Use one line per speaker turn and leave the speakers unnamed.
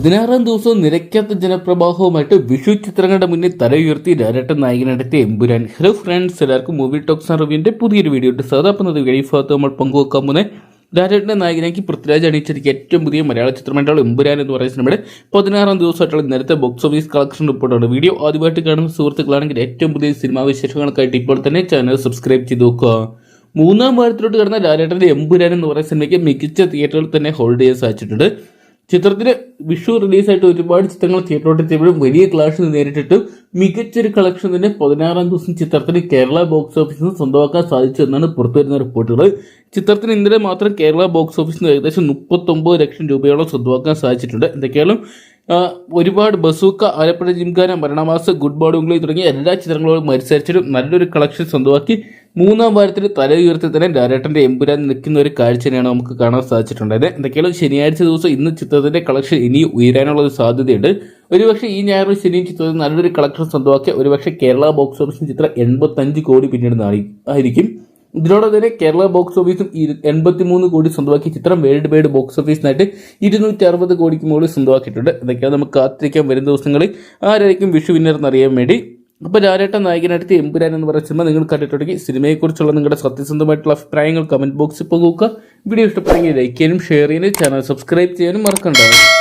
പതിനാറാം ദിവസവും നിരക്കാത്ത ജനപ്രവാഹവുമായിട്ട് വിഷു ചിത്രങ്ങളുടെ മുന്നിൽ തലയുയർത്തി രാരട്ട നായകനടത്തിയ എമ്പുരാൻ. ഹലോ ഫ്രണ്ട്സ് എല്ലാവർക്കും മൂവി ടോക്സ് റിവ്യൂവിന്റെ പുതിയൊരു വീഡിയോ ഉണ്ട്. സാധാപ്പുന്നത് വഴി ഭാഗത്ത് നമ്മൾ പങ്കുവെക്കാൻ പോകുന്നത് രാരട്ടന്റെ നായകനാക്കി പൃഥ്വിരാജ് അണിയിച്ചിരിക്കുക ഏറ്റവും പുതിയ മലയാള ചിത്രമായിട്ടുള്ള എമ്പുരാൻ എന്ന് പറയുന്ന സിനിമയുടെ പതിനാറാം ദിവസമായിട്ടുള്ള നേരത്തെ ബോക്സ് ഓഫീസ് കളക്ഷൻ റിപ്പോർട്ടാണ് വീഡിയോ ആദ്യമായിട്ട് കാണുന്ന സുഹൃത്തുക്കളാണെങ്കിൽ ഏറ്റവും പുതിയ സിനിമാ വിശേഷങ്ങൾക്കായിട്ട് ഇപ്പോൾ തന്നെ ചാനൽ സബ്സ്ക്രൈബ് ചെയ്ത് നോക്കുക മൂന്നാം വാരത്തിലോട്ട് കടന്ന ലാലേട്ടന്റെ എമ്പുരാൻ എന്ന് പറയുന്ന സിനിമയ്ക്ക് മികച്ച തിയേറ്ററുകൾ തന്നെ ഹോൾഡ് ചെയ്യാൻ സാധിച്ചിട്ടുണ്ട്. ചിത്രത്തിന് വിഷു റിലീസായിട്ട് ഒരുപാട് ചിത്രങ്ങൾ തിയേറ്ററോട്ടെത്തിയപ്പോഴും വലിയ ക്ലാഷ് നേരിട്ടിട്ടും മികച്ചൊരു കളക്ഷൻ തന്നെ പതിനാറാം ദിവസം ചിത്രത്തിന് കേരള ബോക്സ് ഓഫീസിൽ നിന്ന് സ്വന്തമാക്കാൻ സാധിച്ചു എന്നാണ് പുറത്തുവരുന്ന റിപ്പോർട്ടുകൾ. ചിത്രത്തിന് ഇന്നലെ മാത്രം കേരള ബോക്സ് ഓഫീസിൽ നിന്ന് ഏകദേശം മുപ്പത്തൊമ്പത് ലക്ഷം രൂപയോളം സ്വന്തമാക്കാൻ സാധിച്ചിട്ടുണ്ട്. എന്തൊക്കെയാലും ആ, ഒരുപാട് Bazooka Alappuzha Gymkhana Maranamass Good Bad Ugly തുടങ്ങിയ എല്ലാ ചിത്രങ്ങളോടും മത്സരിച്ചിട്ടും നല്ലൊരു കളക്ഷൻ സ്വന്തമാക്കി മൂന്നാം വാരത്തിൽ തല ഉയർത്തി തന്നെ ഡയറക്ടറിന്റെ എമ്പുരാൻ നിൽക്കുന്ന ഒരു കാഴ്ചയാണ് നമുക്ക് കാണാൻ സാധിച്ചിട്ടുണ്ടായത്. എന്തൊക്കെയാണ് ശനിയാഴ്ച ദിവസം ഇന്ന് ചിത്രത്തിന്റെ കളക്ഷൻ ഇനി ഉയരാനുള്ള ഒരു സാധ്യതയുണ്ട്. ഒരുപക്ഷെ ഈ ഞായറും ശനിയും ചിത്രത്തിൽ നല്ലൊരു കളക്ഷൻ സ്വന്തമാക്കിയ ഒരുപക്ഷെ കേരള ബോക്സ് ഓഫീസിൽ ചിത്രം എൺപത്തഞ്ച് കോടി പിന്നീട് ആയിരിക്കും. ഇതിനോടൊപ്പം കേരള ബോക്സ് ഓഫീസും എൺപത്തിമൂന്ന് കോടി സ്വന്തമാക്കി ചിത്രം വേൾഡ് വൈഡ് ബോക്സ് ഓഫീസിനായിട്ട് ഇരുന്നൂറ്റി അറുപത് കോടിക്ക് മുകളിൽ സ്വന്തമാക്കിയിട്ടുണ്ട്. ഇതൊക്കെയാണ് നമുക്ക് കാത്തിരിക്കാൻ വരും ദിവസങ്ങളിൽ ആരായിരിക്കും വിഷു വിന്നർ എന്നറിയാൻ വേണ്ടി. അപ്പോൾ രാരേട്ട നായകനായിട്ട് എമ്പുരാൻ എന്ന് പറയുന്ന സിനിമ നിങ്ങൾ കണ്ടിട്ടുണ്ടെങ്കിൽ സിനിമയെക്കുറിച്ചുള്ള നിങ്ങളുടെ സത്യസന്ധമായിട്ടുള്ള അഭിപ്രായങ്ങൾ കമന്റ് ബോക്സിൽ പങ്കുവെക്കുക. വീഡിയോ ഇഷ്ടപ്പെടുമെങ്കിൽ ലൈക്ക് ചെയ്യാനും ഷെയർ ചെയ്യാനും ചാനൽ സബ്സ്ക്രൈബ് ചെയ്യാനും മറക്കണ്ടാവും